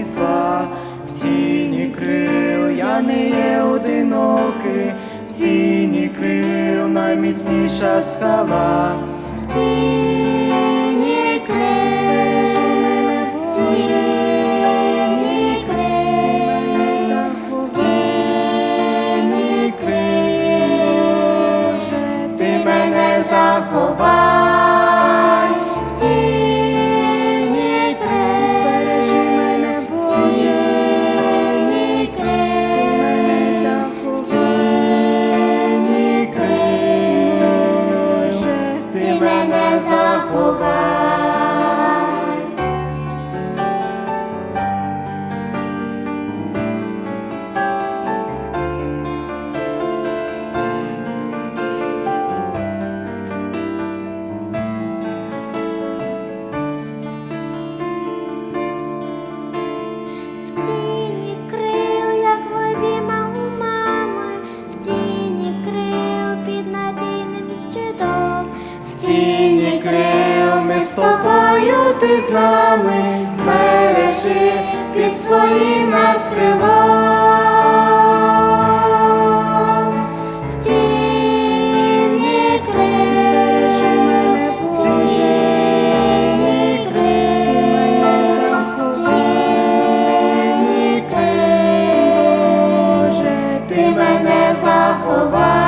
зла, в тіні крил я не є одинокий, в тіні крил найміцніша скала. В тіні крил, Збережи мене, в тіні крил, в тіні крил, ти мене заховай, заховай. з тобою, ти з нами збережи під своїм нас крилом. В тіні крил, збережи мене, в тіні крил, в тіні ти мене заховай.